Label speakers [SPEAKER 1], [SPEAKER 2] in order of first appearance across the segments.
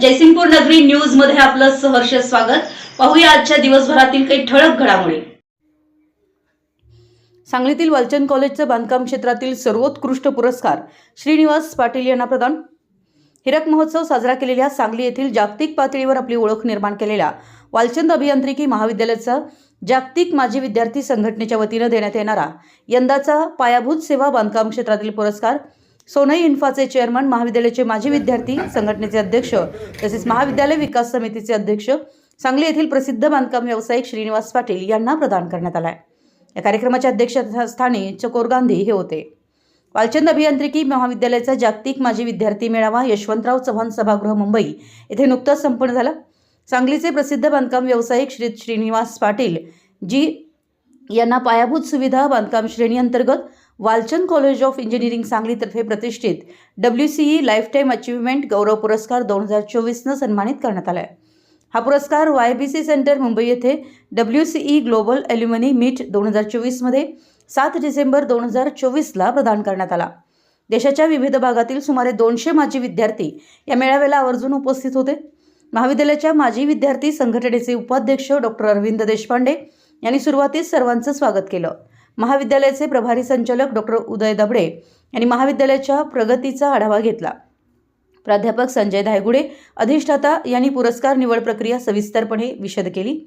[SPEAKER 1] जयसिंगपूर नगरी न्यूजमध्ये आपलं सहर्ष स्वागत. पाहूया आजच्या दिवसभरातील काही ठळक घडामोडी.
[SPEAKER 2] सांगलीतील वालचंद कॉलेजचं बांधकाम क्षेत्रातील सर्वोत्कृष्ट पुरस्कार श्रीनिवास पाटील यांना प्रदान. हिरक महोत्सव साजरा केलेल्या सांगली येथील जागतिक पातळीवर आपली ओळख निर्माण केलेल्या वालचंद अभियांत्रिकी महाविद्यालयाचा जागतिक माजी विद्यार्थी संघटनेच्या वतीनं देण्यात येणारा यंदाचा पायाभूत सेवा बांधकाम क्षेत्रातील पुरस्कार सोनई इन्फाचे चेअरमन महाविद्यालयाचे माजी विद्यार्थी संघटनेचे अध्यक्ष तसेच महाविद्यालय विकास समितीचे अध्यक्ष सांगली येथील प्रसिद्ध बांधकाम व्यावसायिक श्रीनिवास पाटील यांना प्रदान करण्यात आला आहे या कार्यक्रमाच्या अध्यक्षस्थानी चकोर गांधी हे होते. वालचंद अभियांत्रिकी महाविद्यालयाचा जागतिक माजी विद्यार्थी मेळावा यशवंतराव चव्हाण सभागृह मुंबई येथे नुकताच संपन्न झाला. सांगलीचे प्रसिद्ध बांधकाम व्यावसायिक श्री श्रीनिवास पाटील जी यांना पायाभूत सुविधा बांधकाम श्रेणी अंतर्गत वालचंद कॉलेज ऑफ इंजिनिअरिंग सांगलीतर्फे प्रतिष्ठित डब्ल्यू सी लाईफटाईम अचिव्हमेंट गौरव पुरस्कार दोन हजार चोवीसनं सन्मानित करण्यात आला आहे हा पुरस्कार Y B C centre Mumbai येथे W C E global alumni meet दोन हजार चोवीसमध्ये सात डिसेंबर दोन हजार चोवीसला प्रदान करण्यात आला. देशाच्या विविध भागातील सुमारे दोनशे माजी विद्यार्थी या मेळाव्याला आवर्जून उपस्थित होते. महाविद्यालयाच्या माजी विद्यार्थी संघटनेचे उपाध्यक्ष डॉक्टर अरविंद देशपांडे यांनी सुरुवातीस सर्वांचं स्वागत केलं. महाविद्यालयाचे प्रभारी संचालक डॉक्टर उदय दबडे यांनी महाविद्यालयाच्या प्रगतीचा आढावा घेतला. प्राध्यापक संजय धायगुडे अधिष्ठाता यांनी पुरस्कार निवड प्रक्रिया सविस्तरपणे विशद केली.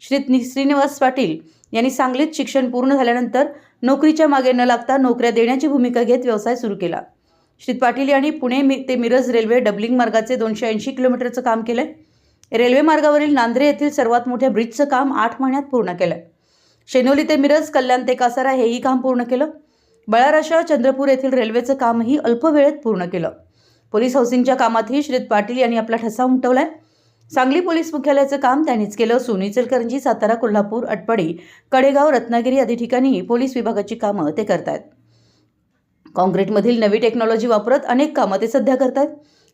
[SPEAKER 2] श्री श्रीनिवास पाटील यांनी सांगलीत शिक्षण पूर्ण झाल्यानंतर नोकरीच्या मागे न लागता नोकऱ्या देण्याची भूमिका घेत व्यवसाय सुरू केला. श्री पाटील यांनी पुणे मि- ते मिरज रेल्वे डबलिंग मार्गाचे दोनशे ऐंशी किलोमीटरचं काम केलंय. रेल्वे मार्गावरील नांद्रे येथील सर्वात मोठ्या ब्रिजचं काम आठ महिन्यात पूर्ण केलंय. शेनोली ते मिरज कल्याण ते कासारा हेही काम पूर्ण केलं. बळाराशा चंद्रपूर येथील रेल्वेचं कामही अल्प वेळेत पूर्ण केलं. पोलीस हाऊसिंगच्या कामातही श्रीत पाटील यांनी आपला ठसा उमटवलाय. सांगली पोलीस मुख्यालयाचं काम त्यांनीच केलं. सुनीचलकरंजी इचलकरंजी सातारा कोल्हापूर अटपाडी कडेगाव रत्नागिरी आदी ठिकाणी पोलीस विभागाची कामं ते करतायत. काँक्रीटमधील नवी टेक्नॉलॉजी वापरत अनेक कामं ते सध्या करतायत.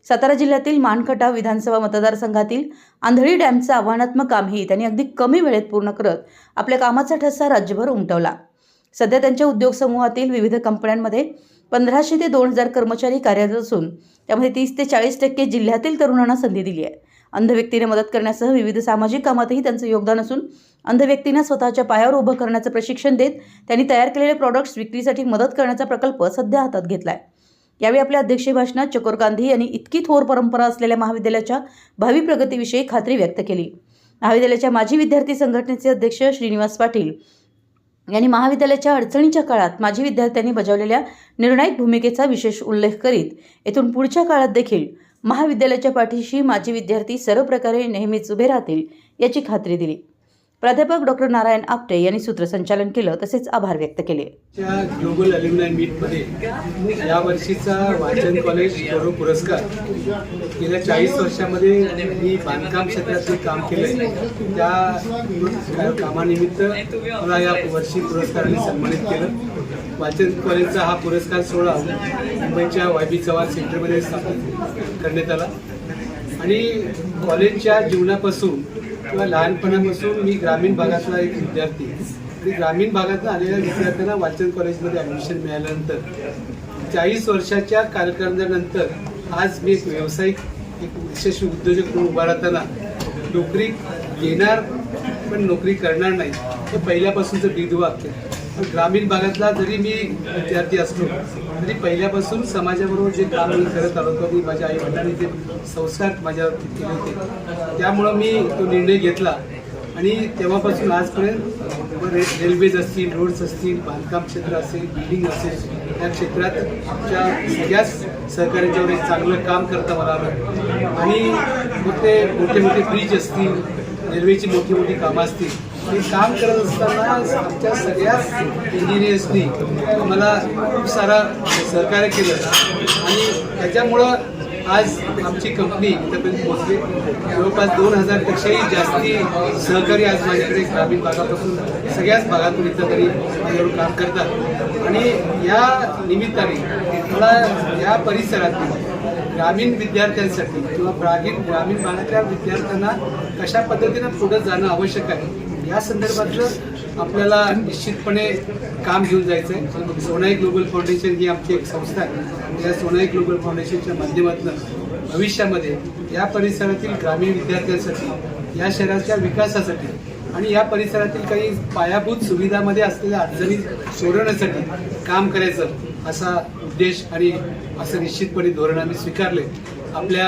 [SPEAKER 2] सातारा जिल्ह्यातील मानखटाव विधानसभा मतदारसंघातील आंधळी डॅमचं आव्हानात्मक कामही त्यांनी अगदी कमी वेळेत पूर्ण करत आपल्या कामाचा ठसा राज्यभर उमटवला. सध्या त्यांच्या उद्योग समूहातील विविध कंपन्यांमध्ये पंधराशे ते दोन हजार कर्मचारी कार्यरत असून त्यामध्ये तीस ते चाळीस टक्के जिल्ह्यातील तरुणांना संधी दिली आहे. अंध व्यक्तीने मदत करण्यासह विविध सामाजिक कामातही त्यांचं योगदान असून अंध व्यक्तींना स्वतःच्या पायावर उभं करण्याचं प्रशिक्षण देत त्यांनी तयार केलेले प्रॉडक्ट्स विक्रीसाठी मदत करण्याचा प्रकल्प सध्या हातात घेतला आहे यावेळी आपल्या अध्यक्षीय भाषणात चकोर गांधी यांनी इतकी थोर परंपरा असलेल्या महाविद्यालयाच्या भावी प्रगतीविषयी खात्री व्यक्त केली. महाविद्यालयाच्या माजी विद्यार्थी संघटनेचे अध्यक्ष श्रीनिवास पाटील यांनी महाविद्यालयाच्या अडचणीच्या काळात माजी विद्यार्थ्यांनी बजावलेल्या निर्णायक भूमिकेचा विशेष उल्लेख करीत येथून पुढच्या काळात देखील महाविद्यालयाच्या पाठीशी माजी विद्यार्थी सर्व प्रकारे नेहमीच उभे राहतील याची खात्री दिली. प्राध्यापक डॉक्टर नारायण आपटे यांनी सूत्रसंचालन केलं तसेच आभार व्यक्त केले.
[SPEAKER 3] च्या ग्लोबल अल्युमिनाय मीटमध्ये या वर्षीचा वाचन कॉलेज गौरव पुरस्कार. गेल्या चाळीस वर्षामध्ये मी बांधकाम क्षेत्रात जे काम केलंय. त्या कामानिमित्त मला या वर्षी पुरस्काराने सन्मानित केलं. वाचन कॉलेजचा हा पुरस्कार सोहळा मुंबईच्या वाय बी चव्हाण सेंटरमध्ये स्थापित करण्यात आला. आणि कॉलेजच्या जीवनापासून किंवा लहानपणापासून मी ग्रामीण भागातला एक विद्यार्थी. आणि ग्रामीण भागातून आलेल्या विद्यार्थ्यांना वाचन कॉलेजमध्ये ॲडमिशन मिळाल्यानंतर चाळीस वर्षाच्या कारकिर्दीनंतर आज मी एक व्यावसायिक एक यशस्वी उद्योजक म्हणून उभा राहताना नोकरी घेणार पण नोकरी करणार नाही. हे पहिल्यापासूनचं बिदवाक्य ग्रामीण भागातला जरी मी विद्यार्थी असलो तरी पहिल्यापासून समाजाबरोबर जे काम मी करत आलो होतो मी माझ्या आई वडिलांनी ते संस्कार माझ्यावर केले होते त्यामुळं मी तो निर्णय घेतला. आणि तेव्हापासून आजपर्यंत रे रेल्वेज असतील रोड्स असतील बांधकाम क्षेत्र असेल बिल्डिंग असेल या क्षेत्रात आमच्या सगळ्याच सहकाऱ्यांच्यावर एक चांगलं काम करता मला आलं. आणि मग ते मोठे मोठे ब्रिज असतील रेल्वेची मोठी मोठी कामं असतील मी काम करत असताना आमच्या सगळ्याच इंजिनियर्सनी मला खूप सारा सहकार्य केलं आणि त्याच्यामुळं आज आमची कंपनी इथंपर्यंत पोहोचली. जवळपास दोन हजारपेक्षाही जास्ती सहकारी आज माझ्याकडे ग्रामीण भागापासून सगळ्याच भागातून इथं तरी माझ्यावर काम करतात. आणि या निमित्ताने मला या परिसरातील ग्रामीण विद्यार्थ्यांसाठी किंवा ग्रामीण ग्रामीण भागातल्या विद्यार्थ्यांना कशा पद्धतीनं पुढं जाणं आवश्यक आहे या संदर्भातलं आपल्याला निश्चितपणे काम घेऊन जायचं आहे. सोनाई ग्लोबल फाउंडेशन ही आमची एक संस्था आहे. या सोनाई ग्लोबल फाउंडेशनच्या माध्यमातून भविष्यामध्ये या परिसरातील ग्रामीण विद्यार्थ्यांसाठी या शहराच्या विकासासाठी आणि या परिसरातील काही पायाभूत सुविधामध्ये असलेल्या अडचणी सोडवण्यासाठी काम करायचं. असा उद्देश आणि असं निश्चितपणे धोरण आम्ही स्वीकारले. आपल्या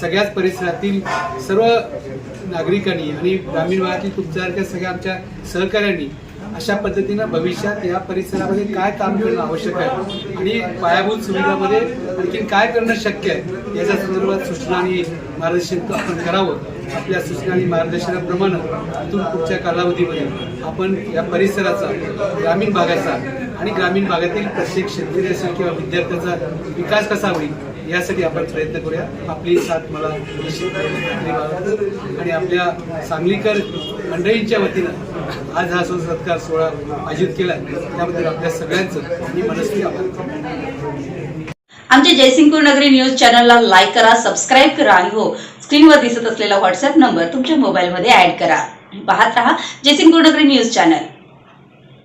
[SPEAKER 3] सगळ्याच परिसरातील सर्व नागरिकांनी आणि ग्रामीण भागातील तुमच्यासारख्या सगळ्या आमच्या सहकाऱ्यांनी अशा पद्धतीनं भविष्यात या परिसरामध्ये काय काम करणं आवश्यक आहे आणि पायाभूत सुविधामध्ये आणखीन काय करणं शक्य आहे याच्या संदर्भात सूचना आणि मार्गदर्शन आपण करावं. आपल्या सूचना आणि मार्गदर्शनाप्रमाणे इथून पुढच्या कालावधीमध्ये आपण या परिसराचा ग्रामीण भागाचा आणि ग्रामीण भागातील प्रत्येक शेतकऱ्याचा किंवा विद्यार्थ्याचा विकास कसा होईल यासाठी आपण प्रयत्न करूया. आपली साथ मला आणि आपल्या सांगलीकर मंडळींच्या वतीनं आज हा सत्कार सोहळा आयोजित केला त्याबद्दल आपल्या सगळ्यांचं मी मनस्वी आभार
[SPEAKER 1] आमच्या जयसिंगपूर नगरी न्यूज चॅनलला लाईक करा सबस्क्राईब करा आणि हो स्क्रीनवर दिसत असलेला व्हॉट्सअप नंबर तुमच्या मोबाईलमध्ये ऍड करा पाहत रहा जयसिंग नगरी न्यूज चॅनल.